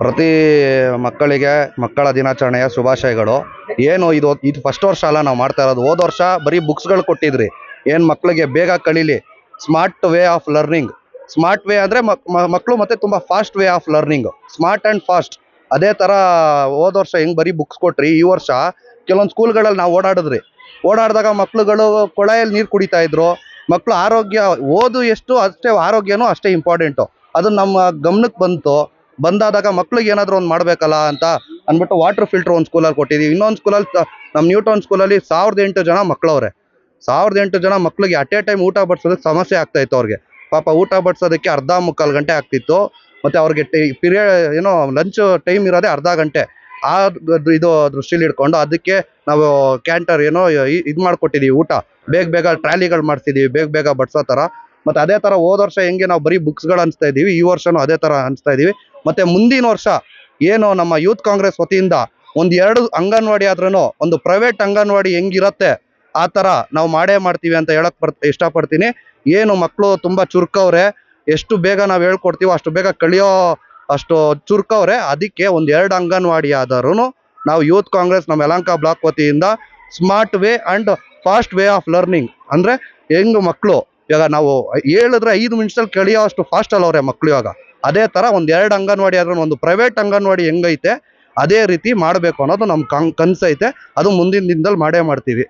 ಪ್ರತಿ ಮಕ್ಕಳಿಗೆ ಮಕ್ಕಳ ದಿನಾಚರಣೆಯ ಶುಭಾಶಯಗಳು. ಏನು ಇದು ಇದು ಫಸ್ಟ್ ವರ್ಷ ಅಲ್ಲ, ನಾವು ಮಾಡ್ತಾ ಇರೋದು. ಹೋದ ವರ್ಷ ಬರೀ ಬುಕ್ಸ್ಗಳು ಕೊಟ್ಟಿದ್ರಿ. ಏನು ಮಕ್ಕಳಿಗೆ ಬೇಗ ಕಳೀಲಿ. Smart way of learning smart way ಅಂದರೆ ಮಕ್ಕಳು ಮತ್ತೆ ತುಂಬ fast way of learning smart and fast ಅದೇ ಥರ ಹೋದ ವರ್ಷ ಹೆಂಗೆ ಬರೀ ಬುಕ್ಸ್ ಕೊಟ್ರಿ, ಈ ವರ್ಷ ಕೆಲವೊಂದು ಸ್ಕೂಲ್ಗಳಲ್ಲಿ ನಾವು ಓಡಾಡಿದ್ರಿ. ಓಡಾಡಿದಾಗ ಮಕ್ಕಳುಗಳು ಕೊಳೆಯಲ್ಲಿ ನೀರು ಕುಡಿತಾ ಇದ್ರು. ಮಕ್ಕಳು ಆರೋಗ್ಯ, ಓದು ಎಷ್ಟು ಅಷ್ಟೇ, ಆರೋಗ್ಯನೂ ಅಷ್ಟೇ ಇಂಪಾರ್ಟೆಂಟು ಅದು ನಮ್ಮ ಗಮನಕ್ಕೆ ಬಂತು. ಬಂದಾದಾಗ ಮಕ್ಳಿಗೆ ಏನಾದರೂ ಒಂದು ಮಾಡಬೇಕಲ್ಲ ಅಂತ ಅಂದ್ಬಿಟ್ಟು ವಾಟರ್ ಫಿಲ್ಟರ್ ಒಂದು ಸ್ಕೂಲಲ್ಲಿ ಕೊಟ್ಟಿದ್ದೀವಿ ಇನ್ನೊಂದು ಸ್ಕೂಲಲ್ಲಿ ನಮ್ಮ ನ್ಯೂಟೌನ್ ಸ್ಕೂಲಲ್ಲಿ ಸಾವಿರದ ಎಂಟು ಜನ ಮಕ್ಕಳವ್ರೆ ಸಾವಿರದ ಎಂಟು ಜನ ಮಕ್ಳಿಗೆ ಅಟ್ ಎ ಟೈಮ್ ಊಟ ಬಡಿಸೋದಕ್ಕೆ ಸಮಸ್ಯೆ ಆಗ್ತಾಯಿತ್ತು ಅವ್ರಿಗೆ. ಪಾಪ ಊಟ ಬಡಿಸೋದಕ್ಕೆ ಅರ್ಧ ಮುಕ್ಕಾಲು ಗಂಟೆ ಆಗ್ತಿತ್ತು. ಮತ್ತು ಅವ್ರಿಗೆ ಪಿರಿಯಡ್ ಏನೋ ಲಂಚ್ ಟೈಮ್ ಇರೋದೇ ಅರ್ಧ ಗಂಟೆ. ಆ ಇದು ದೃಷ್ಟಿಲಿ ಇಟ್ಕೊಂಡು ಅದಕ್ಕೆ ನಾವು ಕ್ಯಾಂಟರ್ ಏನೋ ಇದು ಮಾಡಿಕೊಟ್ಟಿದ್ದೀವಿ ಊಟ. ಬೇಗ ಬೇಗ ಟ್ರಾಲಿಗಳು ಮಾಡಿಸಿದ್ದೀವಿ ಬೇಗ ಬೇಗ ಬಡಿಸೋ ಥರ ಮತ್ತು ಅದೇ ಥರ ಹೋದ ವರ್ಷ ಹೆಂಗೆ ನಾವು ಬರೀ ಬುಕ್ಸ್ಗಳು ಅನಿಸ್ತಾ ಇದ್ದೀವಿ, ಈ ವರ್ಷನೂ ಅದೇ ಥರ ಅನಿಸ್ತಾ ಇದ್ದೀವಿ. ಮತ್ತು ಮುಂದಿನ ವರ್ಷ ಏನು ನಮ್ಮ ಯೂತ್ ಕಾಂಗ್ರೆಸ್ ವತಿಯಿಂದ ಒಂದು ಎರಡು ಅಂಗನವಾಡಿ ಆದ್ರೂ ಒಂದು ಪ್ರೈವೇಟ್ ಅಂಗನವಾಡಿ ಹೆಂಗಿರತ್ತೆ, ಆ ಥರ ನಾವು ಮಾಡೇ ಮಾಡ್ತೀವಿ ಅಂತ ಹೇಳಕ್ ಬರ್, ಇಷ್ಟಪಡ್ತೀನಿ. ಏನು ಮಕ್ಕಳು ತುಂಬ ಚುರುಕವ್ರೆ, ಎಷ್ಟು ಬೇಗ ನಾವು ಹೇಳ್ಕೊಡ್ತೀವೋ ಅಷ್ಟು ಬೇಗ ಕಳಿಯೋ ಅಷ್ಟು ಚುರುಕವ್ರೆ. ಅದಕ್ಕೆ ಒಂದು ಎರಡು ಅಂಗನವಾಡಿ ಆದರೂ ನಾವು ಯೂತ್ ಕಾಂಗ್ರೆಸ್ ನಮ್ಮ ಯಲಂಕ ಬ್ಲಾಕ್ ವತಿಯಿಂದ smart way and fast way of learning ಅಂದರೆ ಹೆಂಗ್ ಮಕ್ಕಳು ಇವಾಗ ನಾವು ಹೇಳಿದ್ರೆ ಐದು ನಿಮಿಷದಲ್ಲಿ ಕಳಿಯೋ ಫಾಸ್ಟ್ ಅಲ್ಲವ್ರೆ ಮಕ್ಕಳು ಇವಾಗ. ಅದೇ ಥರ ಒಂದು ಎರಡು ಅಂಗನವಾಡಿ ಆದ್ರೂ ಒಂದು ಪ್ರೈವೇಟ್ ಅಂಗನವಾಡಿ ಹೆಂಗೈತೆ, ಅದೇ ರೀತಿ ಮಾಡಬೇಕು ಅನ್ನೋದು ನಮ್ಮ ಕನ್ ಕನಸೈತೆ. ಅದು ಮುಂದಿನ ದಿನದಲ್ಲಿ ಮಾಡೇ ಮಾಡ್ತೀವಿ.